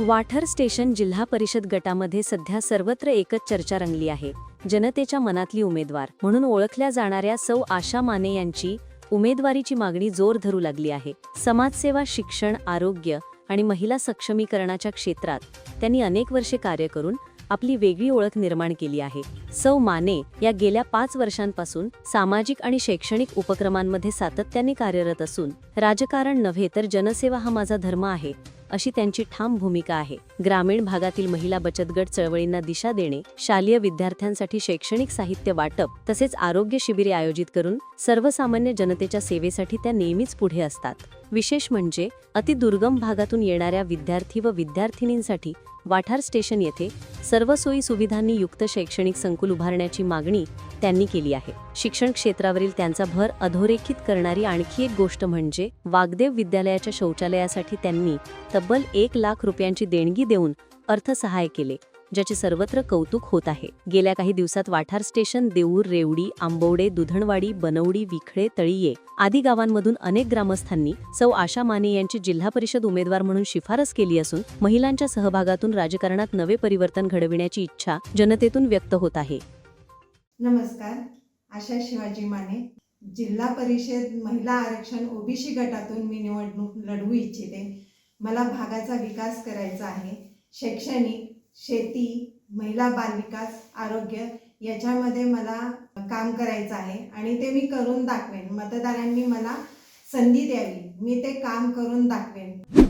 वाठर station जिल्हा परिषद गटामध्ये सध्या सर्वत्र एकच चर्चा रंगली आहे जनतेच्या मनातली उमेदवार. म्हणून ओळखल्या जाणाऱ्या सौ आशा माने यांची उमेदवारीची मागणी जोर धरू लागली आहे. समाजसेवा शिक्षण आरोग्य आणि महिला सक्षमीकरणाच्या क्षेत्रात त्यांनी अनेक वर्षे कार्य करून आपली वेगळी ओळख निर्माण केली आहे. सौ माने या गेल्या पाच वर्षांपासून सामाजिक आणि शैक्षणिक उपक्रमांमध्ये सातत्याने कार्यरत असून राजकारण नव्हे तर जनसेवा हा माझा धर्म आहे. अशी त्यांची ठाम भूमिका आहे. ग्रामीण भागातील महिला बचत गट चळवळींना दिशा देणे शालेय विद्यार्थ्यांसाठी शैक्षणिक साहित्य वाटप तसेच आरोग्य शिबिरे आयोजित करून सर्वसामान्य जनतेच्या सेवेसाठी त्या नेहमीच पुढे असतात. विशेष म्हणजे अतिदुर्गम भागातून येणाऱ्या विद्यार्थी व विद्यार्थिनींसाठी वाठार स्टेशन येथे सर्व सोयी सुविधांनी युक्त शैक्षणिक संकुल उभारण्याची मागणी त्यांनी केली आहे. शिक्षण क्षेत्रावरील त्यांचा भर अधोरेखित करणारी आणखी एक गोष्ट म्हणजे वागदेव विद्यालयाच्या शौचालयासाठी त्यांनी तब्बल एक लाख रुपयांची देणगी देऊन अर्थसहाय्य केले. ज्याचे सर्वत्र कौतुक होत आहे. गेल्या काही दिवसात वाठार स्टेशन देऊर रेवडी आंबवडे दुधणवाडी बनवडी विखळे तळीये आदी गावांमधून अनेक ग्रामस्थांनी सौ आशा माने यांची जिल्हा परिषद उमेदवार म्हणून शिफारस केली असून महिलांच्या सहभागातून राजकारणात नवे परिवर्तन घडविण्याची इच्छा जनतेतून व्यक्त होत आहे. नमस्कार. आशा शिवाजी माने जिल्हा परिषद महिला आरक्षण ओबीसी गटातून मी निवडणूक लढवू इच्छिते. मला भागाचा विकास करायचा आहे. शैक्षणिक शेती महिला बालविकास आरोग्य याच्यामध्ये मला काम करायचं आहे आणि ते मी करून दाखवेन. मतदारांनी मला संधी द्यावी. मी ते काम करून दाखवेन.